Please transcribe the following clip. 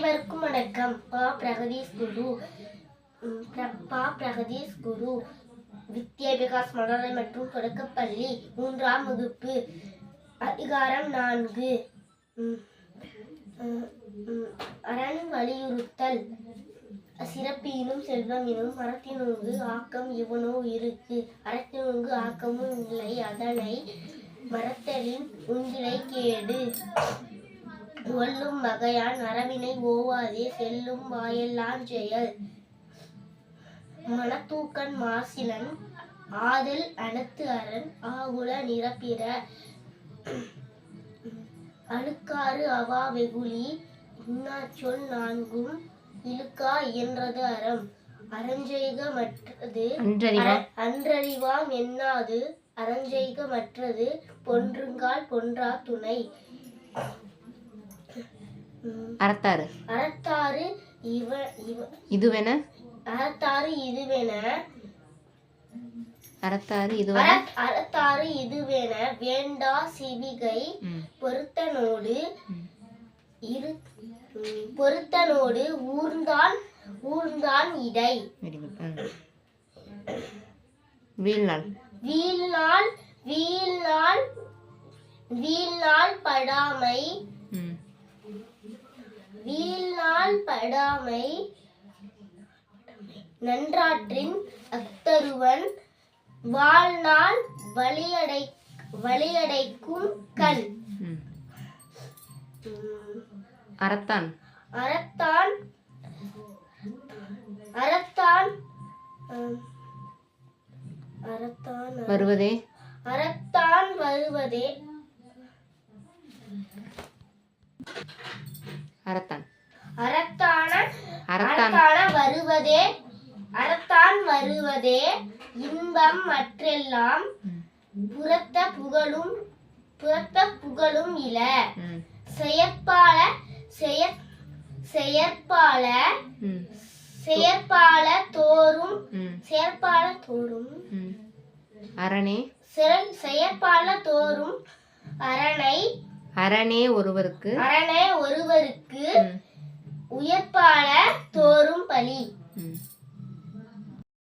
அனைவருக்கும் வணக்கம். பா பிரகதீஷ் குரு. பா பிரகதீஷ் குரு. வித்யா விகாஸ் மற்றும் தொடக்கப்பள்ளி மூன்றாம் வகுப்பு. அதிகாரம் நான்கு. அரண் வலியுறுத்தல். சிறப்பினும் செல்வமினும் மரத்தினுங்கு ஆக்கம் இவனோ இருக்கு. அறத்தினுங்கு ஆக்கமும் இல்லை. அதனை மரத்தலின் உங்கிலை கேடு. ஒல்லும் வகையான் அரவினை ஓவாதே செல்லும் வாயெல்லாம் செயல். மனத்தூக்கன் மாசிலன் ஆதல் அனத்து அரண் ஆகுல நிரப்பிற. அழுக்காறு அவா வெகுளி இன்னாச்சொல் நான்கும் இழுக்கா இயன்றது அறம். அறஞ்செய்க மற்றது அன்றறிவாம் என்னாது அறஞ்செய்க மற்றது பொன்றுங்கால் பொன்றா துணை. அறத்தாறு. அறத்தாறு இவ இதுவென? அறத்தாறு இதுவென? அறத்தாறு இதுவென? அற- அறத்தாறு இதுவென? வேண்டா சிவிகை பொருத்தனோடு. இரு பொருத்தனோடு ஊர்ந்தான் ஊர்ந்தான் இடை. வீழ்நாள். வீழ்நாள் வீழ்நாள் வீழ்நாள் படாமை. வீழ்நாள் படாமை. நன்றாற்றின் அத்தருவன். வாழ்நாள் வழியடை வழியடைக்கும் கண். அறத்தான். அறத்தான். அறத்தான். அறத்தான். வருவதே. அறத்தான் வருவதே. அறத்தான். அறத்தான வருவதே அறத்தான் வருவதே இன்பம் மற்றெல்லாம் புறத்த புகழும் புறத்த புகழும் இல. செயற்பால செய செயற்பால செயற்பால தோறும் செயற்பால தோறும். அரணே. செய- செயற்பால தோறும் அரணை அரணே ஒருவருக்கு. அரணை ஒருவருக்கு ம், உயர்ப்பால தோறும் பலி.